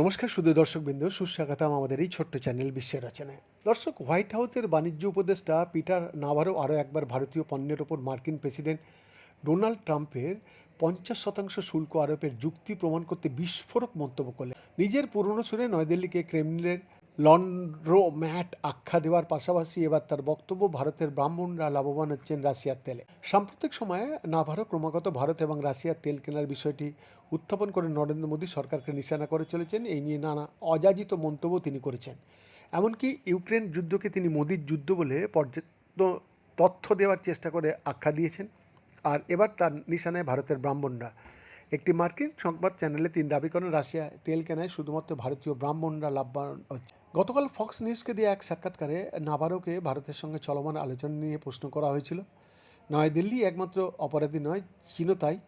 নমস্কার শুধু দর্শকবৃন্দ, সুস্বাগতম আমাদের এই ছোট্ট চ্যানেল বিশ্বের রচনায়। দর্শক, হোয়াইট হাউসের বাণিজ্য উপদেষ্টা পিটার নাভারো আরও একবার ভারতীয় পণ্যের ওপর মার্কিন প্রেসিডেন্ট ডোনাল্ড ট্রাম্পের পঞ্চাশ শতাংশ শুল্ক আরোপের যুক্তি প্রমাণ করতে বিস্ফোরক মন্তব্য করলেন। নিজের পুরনো সুরে নয়াদিল্লিকে ক্রেমলিনের লন্ড্রোম্যাট আখ্যা দেওয়ার পাশাপাশি এবার তার বক্তব্য ভারতের ব্রাহ্মণরা লাভবান হচ্ছেন রাশিয়ার তেলে। সাম্প্রতিক সময়ে নাভারো ক্রমাগত ভারত এবং রাশিয়ার তেল কেনার বিষয়টি উত্থাপন করে নরেন্দ্র মোদী সরকারকে নিশানা করে চলেছেন। এই নিয়ে নানা অযাচিত মন্তব্য তিনি করেছেন। এমনকি ইউক্রেন যুদ্ধকে তিনি মোদীর যুদ্ধ বলে পর্যাপ্ত তথ্য দেওয়ার চেষ্টা করে আখ্যা দিয়েছেন। আর এবার তার নিশানায় ভারতের ব্রাহ্মণরা। একটি মার্কিন সংবাদ চ্যানেলে তিনি দাবি করেন, রাশিয়া তেল কেনায় শুধুমাত্র ভারতীয় ব্রাহ্মণরা লাভবান হচ্ছে। গতকাল ফক্স নিউজকে দিয়ে এক সাক্ষাৎকারে নাবারোকে ভারতের সঙ্গে চলমান আলোচনা নিয়ে প্রশ্ন করা হয়েছিল। নয়াদিল্লি একমাত্র অপরাধী নয়, চীনও তাই।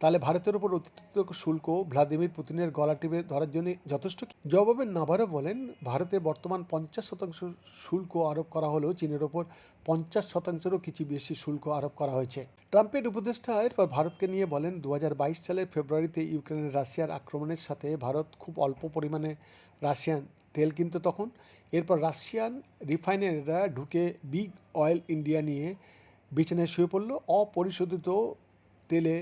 তাহলে ভারতের উপর অতিরিক্ত শুল্ক ভ্লাদিমির পুতিনের গলা টিপে ধরার জন্য যথেষ্ট? জবাবে নাভারো বলেন, ভারতে বর্তমান পঞ্চাশ শতাংশ শুল্ক আরোপ করা হলেও চীনের ওপর পঞ্চাশ শতাংশেরও কিছু বেশি শুল্ক আরোপ করা হয়েছে। ট্রাম্পের উপদেষ্টা এরপর ভারতকে নিয়ে বলেন দু হাজার বাইশ সালের ফেব্রুয়ারিতে ইউক্রেনের রাশিয়ার আক্রমণের সাথে ভারত খুব অল্প পরিমাণে রাশিয়ান তেল কিনতো তখন। এরপর রাশিয়ান রিফাইনারিরা ঢুকে বিগ অয়েল ইন্ডিয়া নিয়ে বিছানায় শুয়ে পড়ল। অপরিশোধিত তেলে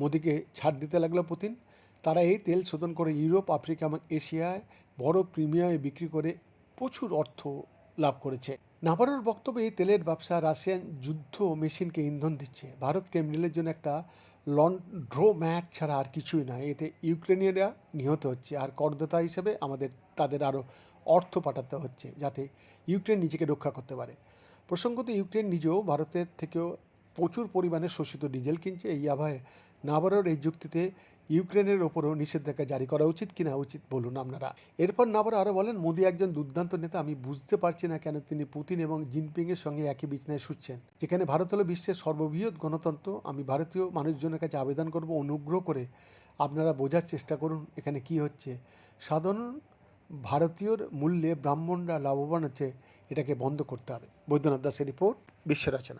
মোদিকে ছাড় দিতে লাগল পুতিন। তারা এই তেল শোধন করে ইউরোপ, আফ্রিকা এবং এশিয়ায় বড় প্রিমিয়ামে বিক্রি করে প্রচুর অর্থ লাভ করেছে। নাভারোর বক্তব্যে এই তেলের ব্যবসা রাশিয়ান যুদ্ধ মেশিনকে ইন্ধন দিচ্ছে। ভারত ক্রেমলিনের জন্য একটা লন্ড্রোম্যাট ছাড়া আর কিছুই নয়। এতে ইউক্রেনীয়রা নিহত হচ্ছে। আর করদাতা হিসেবে আমাদের, তাদের আরও অর্থ পাঠাতে হচ্ছে যাতে ইউক্রেন নিজেকে রক্ষা করতে পারে। প্রসঙ্গত ইউক্রেন নিজেও ভারতের থেকেও প্রচুর পরিমাণে শোষিত ডিজেল কিনছে এই আবহে নাভারোর এই যুক্তিতে ইউক্রেনের ওপরও নিষেধাজ্ঞা জারি করা উচিত কিনা উচিত বলুন আপনারা। এরপর নাভারো আরও বলেন, মোদি একজন দুর্দান্ত নেতা, আমি বুঝতে পারছি না কেন তিনি পুতিন এবং জিনপিংয়ের সঙ্গে একই বিছনায় শুচ্ছেন। যেখানে ভারত হলো বিশ্বের সর্ববৃহৎ গণতন্ত্র, আমি ভারতীয় মানুষজনের কাছে আবেদন করব অনুগ্রহ করে আপনারা বোঝার চেষ্টা করুন এখানে কি হচ্ছে। সাধারণ ভারতীয়র মূল্যে ব্রাহ্মণরা লাভবান হচ্ছে, এটাকে বন্ধ করতে হবে। বৈদ্যনাথ দাসের রিপোর্ট বিশ্ব রচনা।